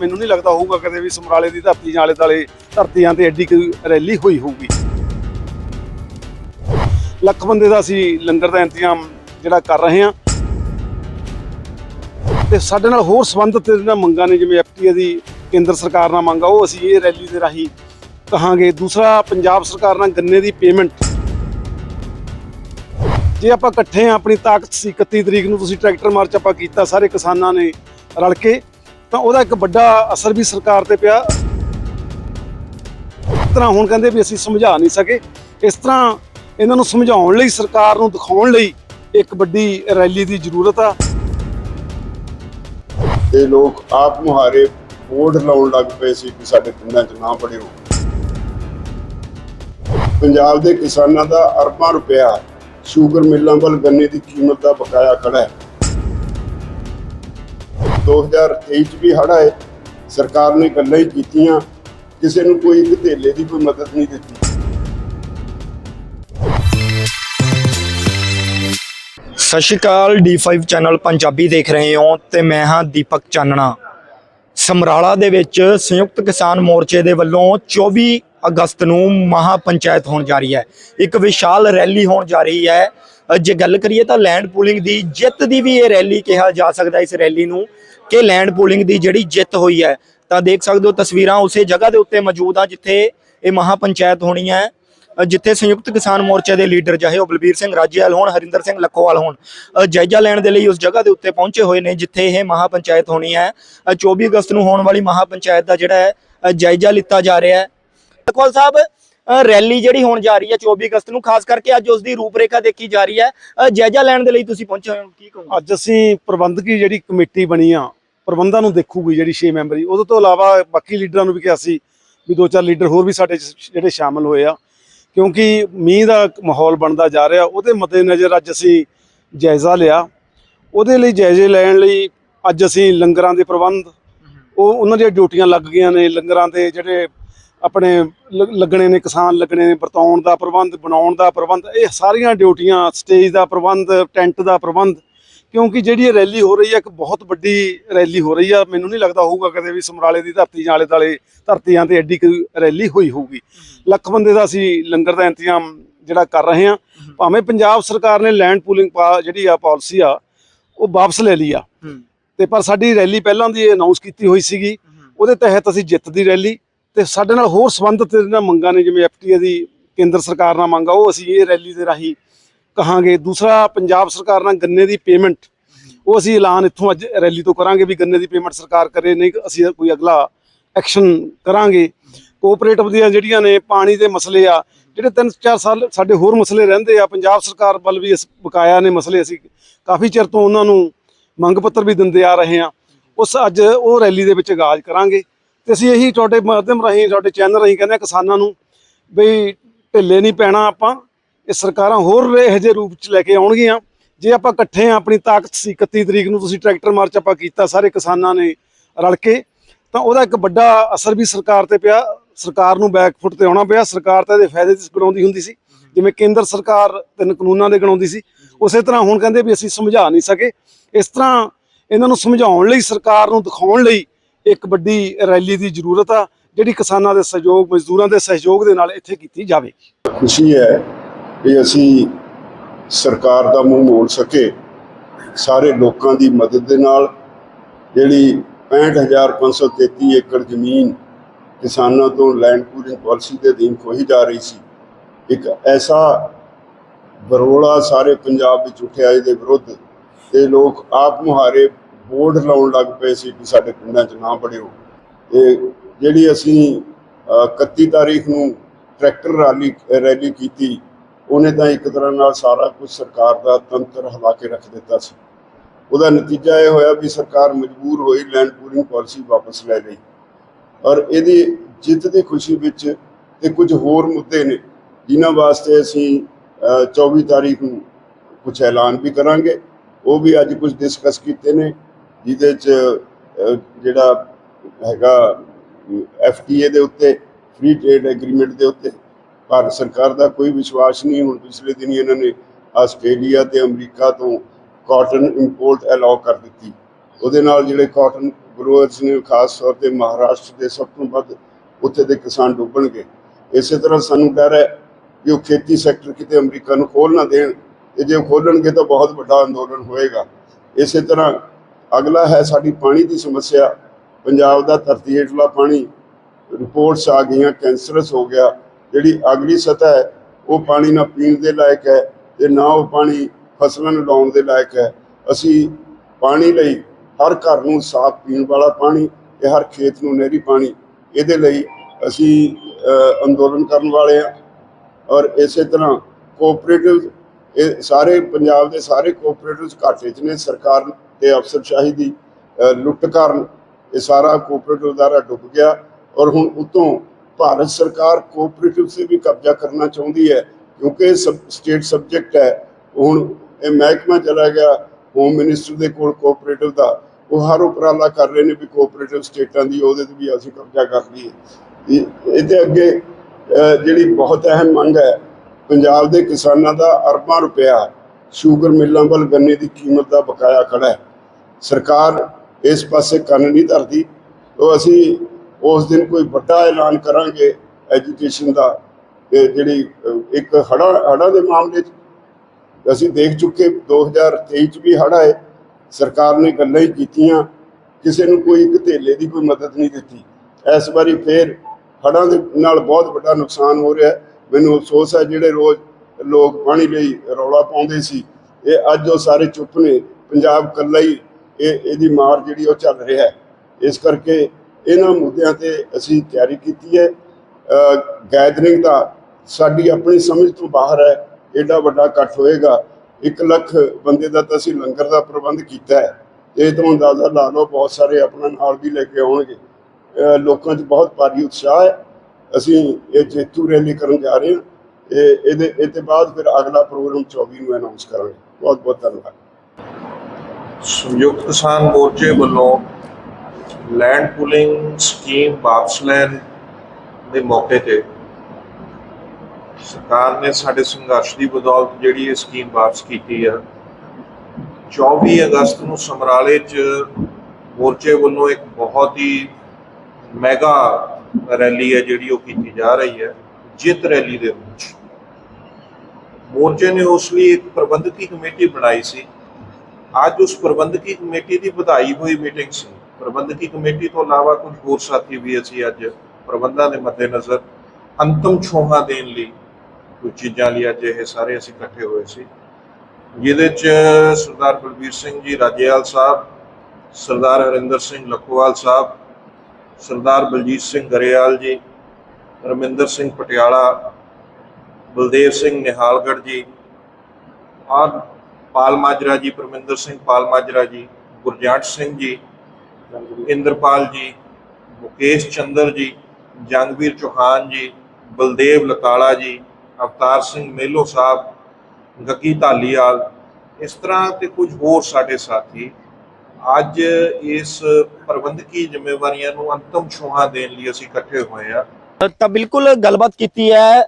ਮੈਨੂੰ ਨਹੀਂ ਲੱਗਦਾ ਹੋਊਗਾ ਕਦੇ ਵੀ ਸਮਰਾਲੇ ਦੀ ਧਰਤੀ ਜਾਂ ਆਲੇ ਦੁਆਲੇ ਧਰਤੀਆਂ ਤੇ ਐਡੀ ਕੋਈ ਰੈਲੀ ਹੋਈ ਹੋਊਗੀ। ਲੱਖ ਬੰਦੇ ਦਾ ਅਸੀਂ ਲੰਗਰ ਦਾ ਇੰਤਜ਼ਾਮ ਜਿਹੜਾ ਕਰ ਰਹੇ ਹਾਂ। ਤੇ ਸਾਡੇ ਨਾਲ ਹੋਰ ਸੰਬੰਧਿਤ ਜਿਹੜੀਆਂ ਮੰਗਾਂ ਨੇ, ਜਿਵੇਂ ਐਫਟੀਏ ਦੀ ਕੇਂਦਰ ਸਰਕਾਰ ਨਾਲ ਮੰਗਾ ਉਹ ਅਸੀਂ ਇਹ ਰੈਲੀ ਦੇ ਰਾਹੀਂ ਕਹਾਂਗੇ। ਦੂਸਰਾ, ਪੰਜਾਬ ਸਰਕਾਰ ਨਾਲ ਗੰਨੇ ਦੀ ਪੇਮੈਂਟ ਜੇ ਆਪਾਂ ਇਕੱਠੇ ਆ ਆਪਣੀ ਤਾਕਤ ਸੀ 31 ਤਰੀਕ ਨੂੰ ਤੁਸੀਂ ਟਰੈਕਟਰ ਮਾਰਚ ਆਪਾਂ ਕੀਤਾ, ਸਾਰੇ ਕਿਸਾਨਾਂ ਨੇ ਰਲ ਕੇ ਤਾਂ ਉਹਦਾ ਇੱਕ ਵੱਡਾ ਅਸਰ ਵੀ ਸਰਕਾਰ ਤੇ ਪਿਆ। ਇਸ ਤਰ੍ਹਾਂ ਹੁਣ ਕਹਿੰਦੇ ਵੀ ਅਸੀਂ ਸਮਝਾ ਨਹੀਂ ਸਕੇ। ਇਸ ਤਰ੍ਹਾਂ ਇਹਨਾਂ ਨੂੰ ਸਮਝਾਉਣ ਲਈ, ਸਰਕਾਰ ਨੂੰ ਦਿਖਾਉਣ ਲਈ ਇੱਕ ਵੱਡੀ ਰੈਲੀ ਦੀ ਜ਼ਰੂਰਤ ਆ। ਇਹ ਲੋਕ ਆਪ ਮੁਹਾਰੇ ਵੋਟ ਲਾਉਣ ਲੱਗ ਪਏ ਸੀ ਕਿ ਸਾਡੇ ਪਿੰਡਾਂ 'ਚ ਨਾ ਪੜਿਓ ਪੰਜਾਬ ਦੇ ਕਿਸਾਨਾਂ ਦਾ ਅਰਬਾਂ ਰੁਪਇਆ ਸ਼ੂਗਰ ਮਿੱਲਾਂ ਵੱਲ ਗੰਨੇ ਦੀ ਕੀਮਤ ਦਾ ਬਕਾਇਆ ਖੜਾ ਹੈ। 2023 ਚ ਵੀ ਹੜਾ ਹੈ ਸਰਕਾਰ ਨੇ ਗੱਲਾਂ ਹੀ ਕੀਤੀਆਂ, ਕਿਸੇ ਨੂੰ ਕੋਈ ਇੱਕ ਧੇਲੇ ਦੀ ਕੋਈ ਮਦਦ ਨਹੀਂ ਦਿੱਤੀ। ਸਤਿ ਸ਼੍ਰੀ ਅਕਾਲ D5 ਚੈਨਲ ਪੰਜਾਬੀ ਦੇਖ ਰਹੇ ਹੋ ਤੇ ਮੈਂ ਹਾਂ ਦੀਪਕ ਚਾਨਣਾ। ਸਮਰਾਲਾ ਦੇ ਵਿੱਚ ਸੰਯੁਕਤ ਕਿਸਾਨ ਮੋਰਚੇ ਦੇ ਵੱਲੋਂ 24 ਅਗਸਤ ਨੂੰ ਮਹਾ ਪੰਚਾਇਤ ਹੋਣ ਜਾ ਰਹੀ ਹੈ। ਇੱਕ ਵਿਸ਼ਾਲ ਰੈਲੀ ਹੋਣ ਜਾ ਰਹੀ ਹੈ। ਜੇ ਗੱਲ ਕਰੀਏ ਤਾਂ ਲੈਂਡ ਪੂਲਿੰਗ ਦੀ ਜਿੱਤ ਦੀ ਵੀ ਇਹ ਰੈਲੀ ਕਿਹਾ ਜਾ ਸਕਦਾ ਇਸ ਰੈਲੀ ਨੂੰ ਕਿ ਲੈਂਡ ਪੂਲਿੰਗ ਦੀ ਜਿਹੜੀ ਜਿੱਤ ਹੋਈ ਹੈ। ਤਾਂ ਦੇਖ ਸਕਦੇ ਹੋ ਤਸਵੀਰਾਂ ਉਸੇ ਜਗ੍ਹਾ ਦੇ ਉੱਤੇ ਮੌਜੂਦ ਆ ਜਿੱਥੇ ਇਹ ਮਹਾ ਪੰਚਾਇਤ ਹੋਣੀ ਹੈ। ਜਿੱਥੇ ਸੰਯੁਕਤ ਕਿਸਾਨ ਮੋਰਚੇ ਦੇ ਲੀਡਰ ਚਾਹੇ ਉਹ ਬਲਬੀਰ ਸਿੰਘ ਰਾਜੇਵਾਲ ਹੋਣ ਹਰਿੰਦਰ ਸਿੰਘ ਲੱਖੋਵਾਲ ਹੋਣ ਜਾਇਜ਼ਾ ਲੈਣ ਦੇ ਲਈ ਉਸ ਜਗ੍ਹਾ ਦੇ ਉੱਤੇ ਪਹੁੰਚੇ ਹੋਏ ਨੇ ਜਿੱਥੇ ਇਹ ਮਹਾ ਪੰਚਾਇਤ ਹੋਣੀ ਹੈ। ਅ, 24 ਅਗਸਤ ਨੂੰ ਹੋਣ ਵਾਲੀ ਮਹਾ ਪੰਚਾਇਤ ਦਾ ਜਿਹੜਾ ਹੈ ਜਾਇਜ਼ਾ ਲਿੱਤਾ ਜਾ ਰਿਹਾ ਹੈ। ਲੱਖੋਵਾਲ ਸਾਹਿਬ ਰੈਲੀ ਜਿਹੜੀ ਹੋਣ ਜਾ ਰਹੀ ਹੈ 24 ਅਗਸਤ ਨੂੰ, ਖਾਸ ਕਰਕੇ ਅੱਜ ਉਸ ਦੀ ਰੂਪਰੇਖਾ ਦੇਖੀ ਜਾ ਰਹੀ ਹੈ। ਜਾਇਜ਼ਾ ਲੈਣ ਦੇ ਲਈ ਤੁਸੀਂ ਪਹੁੰਚੇ ਹੋਏ ਹੋ, ਕੀ ਕਹੋਗੇ? ਅੱਜ ਅਸੀਂ ਪ੍ਰਬੰਧਕੀ ਜਿਹੜੀ ਕਮੇਟੀ ਬਣੀ ਆ, ਪ੍ਰਬੰਧਾਂ ਨੂੰ ਦੇਖੂਗੀ ਜਿਹੜੀ 6 ਮੈਂਬਰੀ, ਉਹਦੇ ਤੋਂ ਇਲਾਵਾ ਬਾਕੀ ਲੀਡਰਾਂ ਨੂੰ ਵੀ ਕਿਹਾ ਸੀ ਵੀ ਦੋ ਚਾਰ ਲੀਡਰ ਹੋਰ ਵੀ ਸਾਡੇ 'ਚ ਜਿਹੜੇ ਸ਼ਾਮਲ ਹੋਏ ਆ। ਕਿਉਂਕਿ ਮੀਂਹ ਦਾ ਮਾਹੌਲ ਬਣਦਾ ਜਾ ਰਿਹਾ, ਉਹਦੇ ਮੱਦੇਨਜ਼ਰ ਅੱਜ ਅਸੀਂ ਜਾਇਜ਼ਾ ਲਿਆ। ਉਹਦੇ ਲਈ ਜਾਇਜ਼ੇ ਲੈਣ ਲਈ ਅੱਜ ਅਸੀਂ ਲੰਗਰਾਂ ਦੇ ਪ੍ਰਬੰਧ, ਉਹ ਉਹਨਾਂ ਦੀਆਂ ਡਿਊਟੀਆਂ ਲੱਗ ਗਈਆਂ ਨੇ, ਲੰਗਰਾਂ ਦੇ ਜਿਹੜੇ ਆਪਣੇ ਲੱਗਣੇ ਨੇ ਕਿਸਾਨ ਲੱਗਣੇ ਨੇ ਵਰਤਾਉਣ ਦਾ ਪ੍ਰਬੰਧ ਬਣਾਉਣ ਦਾ ਪ੍ਰਬੰਧ ਇਹ ਸਾਰੀਆਂ ਡਿਊਟੀਆਂ ਸਟੇਜ ਦਾ ਪ੍ਰਬੰਧ ਟੈਂਟ ਦਾ ਪ੍ਰਬੰਧ ਕਿਉਂਕਿ ਜਿਹੜੀ ਰੈਲੀ ਹੋ ਰਹੀ ਹੈ ਇੱਕ ਬਹੁਤ ਵੱਡੀ ਰੈਲੀ ਹੋ ਰਹੀ ਆ। ਮੈਨੂੰ ਨਹੀਂ ਲੱਗਦਾ ਹੋਊਗਾ ਕਦੇ ਵੀ ਸਮਰਾਲੇ ਦੀ ਧਰਤੀ ਜਾਂ ਆਲੇ ਦੁਆਲੇ ਧਰਤੀਆਂ ਤੇ ਐਡੀ ਕੋਈ ਰੈਲੀ ਹੋਈ ਹੋਊਗੀ। ਲੱਖ ਬੰਦੇ ਦਾ ਅਸੀਂ ਲੰਗਰ ਦਾ ਇੰਤਜ਼ਾਮ ਜਿਹੜਾ ਕਰ ਰਹੇ ਹਾਂ। ਭਾਵੇਂ ਪੰਜਾਬ ਸਰਕਾਰ ਨੇ ਲੈਂਡ ਪੂਲਿੰਗ ਜਿਹੜੀ ਆ ਪਾਲਿਸੀ ਆ ਉਹ ਵਾਪਸ ਲੈ ਲਈ ਆ। ਤੇ ਪਰ ਸਾਡੀ ਰੈਲੀ ਪਹਿਲਾਂ ਦੀ ਅਨਾਉਂਸ ਕੀਤੀ ਹੋਈ ਸੀਗੀ। ਉਹਦੇ ਤਹਿਤ ਅਸੀਂ ਜਿੱਤ ਦੀ ਰੈਲੀ। ਤੇ ਸਾਡੇ ਨਾਲ ਹੋਰ ਸੰਬੰਧਿਤ ਜਿਹੜੀਆਂ ਮੰਗਾਂ ਨੇ, ਜਿਵੇਂ ਐਫਟੀਏ ਦੀ ਕੇਂਦਰ ਸਰਕਾਰ ਨਾਲ ਮੰਗਾ ਉਹ ਅਸੀਂ ਇਹ ਰੈਲੀ ਦੇ ਰਾਹੀਂ ਕਹਾਂਗੇ। ਦੂਸਰਾ, ਪੰਜਾਬ ਸਰਕਾਰ ਨਾਲ ਗੰਨੇ ਦੀ ਪੇਮੈਂਟ ਉਹ ਅਸੀਂ ਐਲਾਨ ਇੱਥੋਂ ਅੱਜ ਰੈਲੀ ਤੋਂ ਕਰਾਂਗੇ ਵੀ ਗੰਨੇ ਦੀ ਪੇਮੈਂਟ ਸਰਕਾਰ ਕਰੇ, ਨਹੀਂ ਅਸੀਂ ਕੋਈ ਅਗਲਾ ਐਕਸ਼ਨ ਕਰਾਂਗੇ। ਕੋਆਪਰੇਟਿਵ ਦੀਆਂ ਜਿਹੜੀਆਂ ਨੇ, ਪਾਣੀ ਦੇ ਮਸਲੇ ਆ, ਜਿਹੜੇ 3-4 ਸਾਲ ਸਾਡੇ ਹੋਰ ਮਸਲੇ ਰਹਿੰਦੇ ਆ, ਪੰਜਾਬ ਸਰਕਾਰ ਵੱਲ ਵੀ ਇਸ ਬਕਾਇਆ ਨੇ ਮਸਲੇ ਅਸੀਂ ਕਾਫੀ ਚਿਰ ਤੋਂ ਉਹਨਾਂ ਨੂੰ ਮੰਗ ਪੱਤਰ ਵੀ ਦਿੰਦੇ ਆ ਰਹੇ ਆ। ਉਸ ਅੱਜ ਉਹ ਰੈਲੀ ਦੇ ਵਿੱਚ ਆਗਾਜ਼ ਕਰਾਂਗੇ। ਤੇ ਅਸੀਂ ਇਹੀ ਤੁਹਾਡੇ ਮਾਧਿਅਮ ਰਾਹੀਂ, ਤੁਹਾਡੇ ਚੈਨਲ ਰਾਹੀਂ ਕਹਿੰਦੇ ਕਿਸਾਨਾਂ ਨੂੰ ਬਈ ਢਿੱਲੇ ਨਹੀਂ ਪੈਣਾ ਆਪਾਂ, ਇਹ ਸਰਕਾਰਾਂ ਹੋਰ ਇਹੋ ਜਿਹੇ ਰੂਪ ਚ ਲੈ ਕੇ ਆਉਣਗੀਆਂ। ਜੇ ਆਪਾਂ ਇਕੱਠੇ ਆ ਆਪਣੀ ਤਾਕਤ ਸੀ 31 ਤਰੀਕ ਨੂੰ ਤੁਸੀਂ ਟਰੈਕਟਰ ਮਾਰਚ ਆਪਾਂ ਕੀਤਾ, ਸਾਰੇ ਕਿਸਾਨਾਂ ਨੇ ਰਲ ਕੇ, ਤਾਂ ਉਹਦਾ ਇੱਕ ਵੱਡਾ ਅਸਰ ਵੀ ਸਰਕਾਰ ਤੇ ਪਿਆ, ਸਰਕਾਰ ਨੂੰ ਬੈਕਫੁੱਟ ਤੇ ਆਉਣਾ ਪਿਆ, ਸਰਕਾਰ ਤਾਂ ਇਹਦੇ ਫਾਇਦੇ ਦੀ ਗਣਾਉਂਦੀ ਹੁੰਦੀ ਸੀ, ਜਿਵੇਂ ਕੇਂਦਰ ਸਰਕਾਰ ਤਿੰਨ ਕਾਨੂੰਨਾਂ ਦੇ ਗਣਾਉਂਦੀ ਸੀ, ਉਸੇ ਤਰ੍ਹਾਂ ਹੁਣ ਕਹਿੰਦੇ ਵੀ ਅਸੀਂ ਸਮਝਾ ਨਹੀਂ ਸਕੇ। ਇਸ ਤਰ੍ਹਾਂ ਇਹਨਾਂ ਨੂੰ ਸਮਝਾਉਣ ਲਈ, ਸਰਕਾਰ ਨੂੰ ਦਿਖਾਉਣ ਲਈ ਇੱਕ ਵੱਡੀ ਰੈਲੀ ਦੀ ਜ਼ਰੂਰਤ ਆ, ਜਿਹੜੀ ਕਿਸਾਨਾਂ ਦੇ ਸਹਿਯੋਗ, ਮਜ਼ਦੂਰਾਂ ਦੇ ਸਹਿਯੋਗ ਦੇ ਨਾਲ ਇੱਥੇ ਕੀਤੀ ਜਾਵੇਗੀ ਖੁਸ਼ੀ ਹੈ ਕਿ ਅਸੀਂ ਸਰਕਾਰ ਦਾ ਮੂੰਹ ਮੋੜ ਸਕੇ, ਸਾਰੇ ਲੋਕਾਂ ਦੀ ਮਦਦ ਦੇ ਨਾਲ ਜਿਹੜੀ 65533 ਏਕੜ ਜ਼ਮੀਨ ਕਿਸਾਨਾਂ ਤੋਂ ਲੈਂਡ ਪੂਲਿੰਗ ਪਾਲਿਸੀ ਦੇ ਅਧੀਨ ਖੋਹੀ ਜਾ ਰਹੀ ਸੀ, ਇੱਕ ਐਸਾ ਬਰੋਲਾ ਸਾਰੇ ਪੰਜਾਬ ਵਿੱਚ ਉੱਠਿਆ, ਇਹਦੇ ਵਿਰੁੱਧ ਤੇ ਲੋਕ ਆਪ ਮੁਹਾਰੇ ਬੋਰਡ ਲਾਉਣ ਲੱਗ ਪਏ ਸੀ ਕਿ ਸਾਡੇ ਪਿੰਡਾਂ 'ਚ ਨਾ ਪੜਿਓ ਤੇ ਜਿਹੜੀ ਅਸੀਂ ਅ, 31 ਤਾਰੀਖ ਨੂੰ ਟਰੈਕਟਰ ਰੈਲੀ ਰੈਲੀ ਕੀਤੀ ਉਹਨੇ ਤਾਂ ਇੱਕ ਤਰ੍ਹਾਂ ਨਾਲ ਸਾਰਾ ਕੁਝ ਸਰਕਾਰ ਦਾ ਤੰਤਰ ਹਿਲਾ ਕੇ ਰੱਖ ਦਿੱਤਾ ਸੀ। ਉਹਦਾ ਨਤੀਜਾ ਇਹ ਹੋਇਆ ਵੀ ਸਰਕਾਰ ਮਜਬੂਰ ਹੋਈ ਲੈਂਡ ਪੂਲਿੰਗ ਪਾਲਿਸੀ ਵਾਪਸ ਲੈ ਲਈ। ਔਰ ਇਹਦੀ ਜਿੱਤ ਦੀ ਖੁਸ਼ੀ ਵਿੱਚ ਤੇ ਕੁਝ ਹੋਰ ਮੁੱਦੇ ਨੇ ਜਿਨ੍ਹਾਂ ਵਾਸਤੇ ਅਸੀਂ ਅ, 24 ਤਾਰੀਖ ਨੂੰ ਕੁਝ ਐਲਾਨ ਵੀ ਕਰਾਂਗੇ। ਉਹ ਵੀ ਅੱਜ ਕੁਝ ਡਿਸਕਸ ਕੀਤੇ ਨੇ। ਜਿਹਦੇ ਚ ਜਿਹੜਾ ਹੈਗਾ ਐਫਟੀਏ ਦੇ ਉੱਤੇ ਫ੍ਰੀ ਟ੍ਰੇਡ ਐਗਰੀਮੈਂਟ ਦੇ ਉੱਤੇ, ਭਾਰਤ ਸਰਕਾਰ ਦਾ ਕੋਈ ਵਿਸ਼ਵਾਸ ਨਹੀਂ ਹੁਣ ਪਿਛਲੇ ਦਿਨੀ ਇਹਨਾਂ ਨੇ ਆਸਟ੍ਰੇਲੀਆ ਤੇ ਅਮਰੀਕਾ ਤੋਂ ਕਾਟਨ ਇੰਪੋਰਟ ਅਲਾਉ ਕਰ ਦਿੱਤੀ। ਉਹਦੇ ਨਾਲ ਜਿਹੜੇ ਕਾਟਨ ਗਰੋਅਰਸ ਨੇ, ਖਾਸ ਤੌਰ ਤੇ ਮਹਾਰਾਸ਼ਟਰ ਦੇ ਸਭ ਤੋਂ ਵੱਧ ਉੱਥੇ ਦੇ ਕਿਸਾਨ ਡੁੱਬਣਗੇ ਇਸੇ ਤਰ੍ਹਾਂ ਸਾਨੂੰ ਡਰ ਹੈ ਕਿ ਉਹ ਖੇਤੀ ਸੈਕਟਰ ਕਿਤੇ ਅਮਰੀਕਾ ਨੂੰ ਖੋਲ ਨਾ ਦੇਣ ਤੇ ਜੇ ਉਹ ਖੋਲਣਗੇ ਤਾਂ ਬਹੁਤ ਵੱਡਾ ਅੰਦੋਲਨ ਹੋਏਗਾ। ਇਸੇ ਤਰ੍ਹਾਂ ਅਗਲਾ ਹੈ ਸਾਡੀ ਪਾਣੀ ਦੀ ਸਮੱਸਿਆ। ਪੰਜਾਬ ਦਾ ਧਰਤੀ ਹੇਠਲਾ ਪਾਣੀ। ਰਿਪੋਰਟਸ ਆ ਗਈਆਂ, ਕੈਂਸਰਸ ਹੋ ਗਿਆ। ਜਿਹੜੀ ਅਗਲੀ ਸਤਹ ਹੈ, ਉਹ ਪਾਣੀ ਨਾ ਪੀਣ ਦੇ ਲਾਇਕ ਹੈ ਤੇ ਨਾ ਉਹ ਪਾਣੀ ਫਸਲਾਂ ਨੂੰ ਲਾਉਣ ਦੇ ਲਾਇਕ ਹੈ। ਅਸੀਂ ਪਾਣੀ ਲਈ ਹਰ ਘਰ ਨੂੰ ਸਾਫ਼ ਪੀਣ ਵਾਲਾ ਪਾਣੀ ਤੇ ਹਰ ਖੇਤ ਨੂੰ ਨਹਿਰੀ ਪਾਣੀ, ਇਹਦੇ ਲਈ ਅਸੀਂ ਅੰਦੋਲਨ ਕਰਨ ਵਾਲੇ ਹਾਂ। ਔਰ ਇਸੇ ਤਰ੍ਹਾਂ ਕੋਆਪਰੇਟਿਵ ਇਹ ਸਾਰੇ ਪੰਜਾਬ ਦੇ ਸਾਰੇ ਕੋਆਪਰੇਟਿਵਸ ਘਾਟੇ 'ਚ ਨੇ, ਸਰਕਾਰ ਤੇ ਅਫਸਰਸ਼ਾਹੀ ਦੀ ਲੁੱਟ ਕਾਰਨ ਇਹ ਸਾਰਾ ਕੋਆਪਰੇਟਿਵ ਅਦਾਰਾ ਡੁੱਬ ਗਿਆ ਔਰ ਹੁਣ ਉਤੋਂ ਭਾਰਤ ਸਰਕਾਰ ਕੋਆਪਰੇਟਿਵ ਸੇ ਵੀ ਕਬਜ਼ਾ ਕਰਨਾ ਚਾਹੁੰਦੀ ਹੈ, ਕਿਉਂਕਿ ਇਹ ਸਬ ਸਟੇਟ ਸਬਜੈਕਟ ਹੈ। ਹੁਣ ਇਹ ਮਹਿਕਮਾ ਚਲਾ ਗਿਆ ਹੋਮ ਮਿਨਿਸਟਰ ਦੇ ਕੋਲ ਕੋਆਪਰੇਟਿਵ ਦਾ, ਉਹ ਹਰ ਉਪਰਾਲਾ ਕਰ ਰਹੇ ਨੇ ਵੀ ਕੋਆਪਰੇਟਿਵ ਸਟੇਟਾਂ ਦੀ, ਉਹਦੇ ਤੇ ਵੀ ਅਸੀਂ ਕਬਜ਼ਾ ਕਰ ਲਈਏ। ਇਹਦੇ ਅੱਗੇ ਜਿਹੜੀ ਬਹੁਤ ਅਹਿਮ ਮੰਗ ਹੈ, ਪੰਜਾਬ ਦੇ ਕਿਸਾਨਾਂ ਦਾ ਅਰਬਾਂ ਰੁਪਇਆ ਸ਼ੂਗਰ ਮਿੱਲਾਂ ਵੱਲ ਗੰਨੇ ਦੀ ਕੀਮਤ ਦਾ ਬਕਾਇਆ ਖੜਾ ਹੈ। ਸਰਕਾਰ ਇਸ ਪਾਸੇ ਕੰਨ ਨਹੀਂ ਧਰਦੀ ਉਹ ਅਸੀਂ ਉਸ ਦਿਨ ਕੋਈ ਵੱਡਾ ਐਲਾਨ ਕਰਾਂਗੇ ਐਜੂਕੇਸ਼ਨ ਦਾ, ਤੇ ਜਿਹੜੀ ਇੱਕ ਹੜਾ ਹੜਾ ਦੇ ਮਾਮਲੇ 'ਚ। ਅਸੀਂ ਦੇਖ ਚੁੱਕੇ 2023 ਚ ਵੀ ਹੜ੍ਹ ਆਏ, ਸਰਕਾਰ ਨੇ ਗੱਲਾਂ ਹੀ ਕੀਤੀਆਂ, ਕਿਸੇ ਨੂੰ ਕੋਈ ਇੱਕ ਧੇਲੇ ਦੀ ਕੋਈ ਮਦਦ ਨਹੀਂ ਦਿੱਤੀ। ਇਸ ਵਾਰੀ ਫੇਰ ਹੜ੍ਹਾਂ ਦੇ ਨਾਲ ਬਹੁਤ ਵੱਡਾ ਨੁਕਸਾਨ ਹੋ ਰਿਹਾ ਮੈਨੂੰ ਅਫਸੋਸ ਹੈ, ਜਿਹੜੇ ਰੋਜ਼ ਲੋਕ ਪਾਣੀ ਲਈ ਰੌਲਾ ਪਾਉਂਦੇ ਸੀ, ਇਹ ਅੱਜ ਉਹ ਸਾਰੇ ਚੁੱਪ ਨੇ, ਪੰਜਾਬ ਕੱਲਾ ਹੀ ਇਹ ਇਹਦੀ ਮਾਰ ਜਿਹੜੀ ਉਹ ਚੱਲ ਰਿਹਾ ਹੈ। ਇਸ ਕਰਕੇ ਇਹਨਾਂ ਮੁੱਦਿਆਂ ਤੇ ਅਸੀਂ ਤਿਆਰੀ ਕੀਤੀ ਹੈ। ਗੈਦਰਿੰਗ ਦਾ ਸਾਡੀ ਆਪਣੀ ਸਮਝ ਤੋਂ ਬਾਹਰ ਹੈ। ਐਡਾ ਵੱਡਾ ਇਕੱਠ ਹੋਏਗਾ। 1 ਲੱਖ ਬੰਦੇ ਦਾ ਤਾਂ ਅਸੀਂ ਲੰਗਰ ਦਾ ਪ੍ਰਬੰਧ ਕੀਤਾ ਹੈ। ਇਹ ਤੋਂ ਅੰਦਾਜ਼ਾ ਲਾ ਲਓ, ਬਹੁਤ ਸਾਰੇ ਆਪਣਾ ਨਾਲ ਵੀ ਲੈ ਕੇ ਆਉਣਗੇ। ਲੋਕਾਂ 'ਚ ਬਹੁਤ ਭਾਰੀ ਉਤਸ਼ਾਹ ਹੈ। ਅਸੀਂ ਇਹ ਜੇਤੂ ਰੈਲੀ ਕਰਨ ਜਾ ਰਹੇ ਹਾਂ। ਇਹ, ਇਹਦੇ, ਇਹ ਤੋਂ ਬਾਅਦ ਫਿਰ ਅਗਲਾ ਪ੍ਰੋਗਰਾਮ 24 ਨੂੰ ਅਨਾਉਂਸ ਕਰਾਂਗੇ। ਬਹੁਤ ਬਹੁਤ ਧੰਨਵਾਦ। ਸੰਯੁਕਤ ਕਿਸਾਨ ਮੋਰਚੇ ਵੱਲੋਂ ਲੈਂਡ ਪੂਲਿੰਗ ਸਕੀਮ ਵਾਪਸ ਲੈਣ ਦੇ ਮੌਕੇ ਤੇ ਸਰਕਾਰ ਨੇ ਸਾਡੇ ਸੰਘਰਸ਼ ਦੀ ਬਦੌਲਤ ਜਿਹੜੀ ਇਹ ਸਕੀਮ ਵਾਪਸ ਕੀਤੀ ਆ 24 ਅਗਸਤ ਨੂੰ ਸਮਰਾਲੇ 'ਚ ਮੋਰਚੇ ਵੱਲੋਂ ਇੱਕ ਬਹੁਤ ਹੀ ਮੈਗਾ ਰੈਲੀ ਹੈ ਜਿਹੜੀ ਉਹ ਕੀਤੀ ਜਾ ਰਹੀ ਹੈ, ਜਿੱਤ ਰੈਲੀ ਦੇ ਵਿੱਚ ਮੋਰਚੇ ਨੇ ਉਸ ਲਈ ਇੱਕ ਪ੍ਰਬੰਧਕੀ ਕਮੇਟੀ ਬਣਾਈ ਸੀ। ਅੱਜ ਉਸ ਪ੍ਰਬੰਧਕੀ ਕਮੇਟੀ ਦੀ ਵਧਾਈ ਹੋਈ ਮੀਟਿੰਗ ਸੀ। ਪ੍ਰਬੰਧਕੀ ਕਮੇਟੀ ਤੋਂ ਇਲਾਵਾ ਕੁਝ ਹੋਰ ਸਾਥੀ ਵੀ ਅਸੀਂ ਅੱਜ ਪ੍ਰਬੰਧਾਂ ਦੇ ਮੱਦੇਨਜ਼ਰ ਅੰਤਮ ਛੋਹਾਂ ਦੇਣ ਲਈ ਕੁਝ ਚੀਜ਼ਾਂ ਲਈ ਅੱਜ ਇਹ ਸਾਰੇ ਅਸੀਂ ਇਕੱਠੇ ਹੋਏ ਸੀ। ਜਿਹਦੇ ਚ ਸਰਦਾਰ ਬਲਬੀਰ ਸਿੰਘ ਜੀ ਰਾਜੇਵਾਲ ਸਾਹਿਬ, ਸਰਦਾਰ ਹਰਿੰਦਰ ਸਿੰਘ ਲਖੋਵਾਲ ਸਾਹਿਬ, ਸਰਦਾਰ ਬਲਜੀਤ ਸਿੰਘ ਗਰੇਵਾਲ ਜੀ, ਰਮਿੰਦਰ ਸਿੰਘ ਪਟਿਆਲਾ, ਬਲਦੇਵ ਸਿੰਘ ਨਿਹਾਲਗੜ੍ਹ ਜੀ ਔਰ ਪਾਲ ਮਾਜਰਾ ਜੀ, ਪਰਮਿੰਦਰ ਸਿੰਘ ਪਾਲ ਮਾਜਰਾ ਜੀ, ਗੁਰਜੰਟ ਸਿੰਘ ਜੀ, ਇੰਦਰਪਾਲ ਜੀ, ਮੁਕੇਸ਼ ਚੰਦਰ ਜੀ, ਜੰਗਵੀਰ ਚੌਹਾਨ ਜੀ, ਬਲਦੇਵ ਲਤਾਲਾ ਜੀ, ਅਵਤਾਰ ਸਿੰਘ ਮੇਲੋ ਸਾਹਿਬ, ਗੱਗੀ ਧਾਲੀਵਾਲ। ਇਸ ਤਰ੍ਹਾਂ ਤੇ ਕੁਝ ਹੋਰ ਸਾਡੇ ਸਾਥੀ। ਅੱਜ ਇਸ ਪ੍ਰਬੰਧਕੀ ਜ਼ਿੰਮੇਵਾਰੀਆਂ ਨੂੰ ਅੰਤਮ ਛੋਹਾਂ ਦੇਣ ਲਈ ਅਸੀਂ ਇਕੱਠੇ ਹੋਏ ਆ ਤਾਂ ਬਿਲਕੁਲ ਗੱਲਬਾਤ ਕੀਤੀ ਹੈ।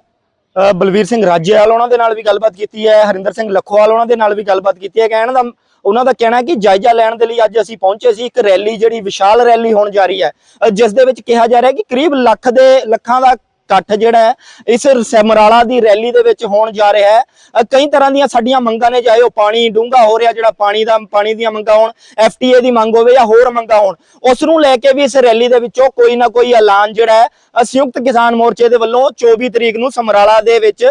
ਬਲਵੀਰ ਸਿੰਘ ਰਾਜੇਵਾਲ ਉਹਨਾਂ ਦੇ ਨਾਲ ਵੀ ਗੱਲਬਾਤ ਕੀਤੀ ਹੈ, ਹਰਿੰਦਰ ਸਿੰਘ ਲਖੋਵਾਲ ਉਹਨਾਂ ਦੇ ਨਾਲ ਵੀ ਗੱਲਬਾਤ ਕੀਤੀ ਹੈ। ਕਹਿਣ ਦਾ ਉਹਨਾਂ ਦਾ ਕਹਿਣਾ ਹੈ ਕਿ ਜਾਇਜ਼ਾ ਲੈਣ ਦੇ ਲਈ ਅੱਜ ਅਸੀਂ ਪਹੁੰਚੇ ਸੀ, ਇੱਕ ਰੈਲੀ ਜਿਹੜੀ ਵਿਸ਼ਾਲ ਰੈਲੀ ਹੋਣ ਜਾ ਰਹੀ ਹੈ। ਜਿਸ ਦੇ ਵਿੱਚ ਕਿਹਾ ਜਾ ਰਿਹਾ ਹੈ ਕਿ ਕਰੀਬ ਲੱਖ ਦੇ, ਲੱਖਾਂ ਦਾ ਇਕੱਠ ਜਿਹੜਾ ਹੈ, ਇਸ ਸਮਰਾਲਾ ਦੀ ਰੈਲੀ ਦੇ ਵਿੱਚ ਹੋਣ ਜਾ ਰਿਹਾ ਹੈ। ਕਈ ਤਰ੍ਹਾਂ ਦੀਆਂ ਸਾਡੀਆਂ ਮੰਗਾਂ ਨੇ, ਚਾਹੇ ਉਹ ਪਾਣੀ, ਡੂੰਘਾ ਹੋ ਰਿਹਾ ਜਿਹੜਾ ਪਾਣੀ ਦਾ, ਪਾਣੀ ਦੀਆਂ ਮੰਗਾਂ ਹੋਣ ਐਫਟੀਏ ਦੀ ਮੰਗ ਹੋਵੇ ਜਾਂ ਹੋਰ ਮੰਗਾਂ ਹੋਣ, ਉਸ ਨੂੰ ਲੈ ਕੇ ਵੀ ਇਸ ਰੈਲੀ ਦੇ ਵਿੱਚੋਂ ਕੋਈ ਨਾ ਕੋਈ ਐਲਾਨ ਜਿਹੜਾ ਹੈ ਸੰਯੁਕਤ ਕਿਸਾਨ ਮੋਰਚੇ ਦੇ ਵੱਲੋਂ 24 ਤਰੀਕ ਨੂੰ ਸਮਰਾਲਾ ਦੇ ਵਿੱਚ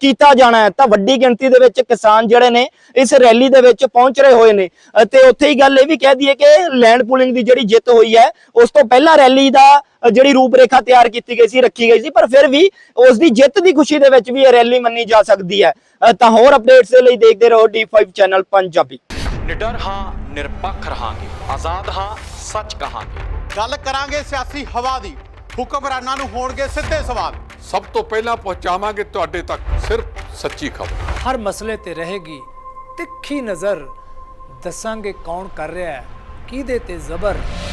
ਕੀਤਾ ਜਾਣਾ ਹੈ। ਤਾਂ ਵੱਡੀ ਗਿਣਤੀ ਦੇ ਵਿੱਚ ਕਿਸਾਨ ਜਿਹੜੇ ਨੇ, ਇਸ ਰੈਲੀ ਦੇ ਵਿੱਚ ਪਹੁੰਚ ਰਹੇ ਹੋਏ ਨੇ। ਤੇ ਉੱਥੇ ਹੀ ਗੱਲ ਇਹ ਵੀ ਕਹਿ ਦਈਏ ਕਿ ਲੈਂਡ ਪੂਲਿੰਗ ਦੀ ਜਿਹੜੀ ਜਿੱਤ ਹੋਈ ਹੈ, ਉਸ ਤੋਂ ਪਹਿਲਾਂ ਰੈਲੀ ਦਾ ਜਿਹੜੀ ਰੂਪਰੇਖਾ ਤਿਆਰ ਕੀਤੀ ਗਈ ਸੀ ਰੱਖੀ ਗਈ ਸੀ ਪਰ ਫਿਰ ਵੀ ਉਸ ਦੀ ਜਿੱਤ ਦੀ ਖੁਸ਼ੀ ਦੇ ਵਿੱਚ ਵੀ ਇਹ ਰੈਲੀ ਮੰਨੀ ਜਾ ਸਕਦੀ ਹੈ। ਤਾਂ ਹੋਰ ਅਪਡੇਟਸ ਦੇ ਲਈ ਦੇਖਦੇ ਰਹੋ D5 ਚੈਨਲ ਪੰਜਾਬੀ। ਨਿਡਰ ਹਾਂ ਨਿਰਪੱਖ ਰਹਾਂਗੇ। ਆਜ਼ਾਦ ਹਾਂ ਸੱਚ ਕਹਾਂਗੇ। ਗੱਲ ਕਰਾਂਗੇ ਸਿਆਸੀ ਹਵਾ ਦੀ। ਹੁਕਮਰਾਨਾਂ ਨੂੰ ਹੋਣਗੇ ਸਿੱਧੇ ਸਵਾਲ। ਸਭ ਤੋਂ ਪਹਿਲਾਂ ਪਹੁੰਚਾਵਾਂਗੇ ਤੁਹਾਡੇ ਤੱਕ ਸਿਰਫ ਸੱਚੀ ਖਬਰ। ਹਰ ਮਸਲੇ ਤੇ ਰਹੇਗੀ ਤਿੱਖੀ ਨਜ਼ਰ। ਦੱਸਾਂਗੇ ਕੌਣ ਕਰ ਰਿਹਾ ਹੈ ਕਿਹਦੇ ਤੇ ਜ਼ਬਰ।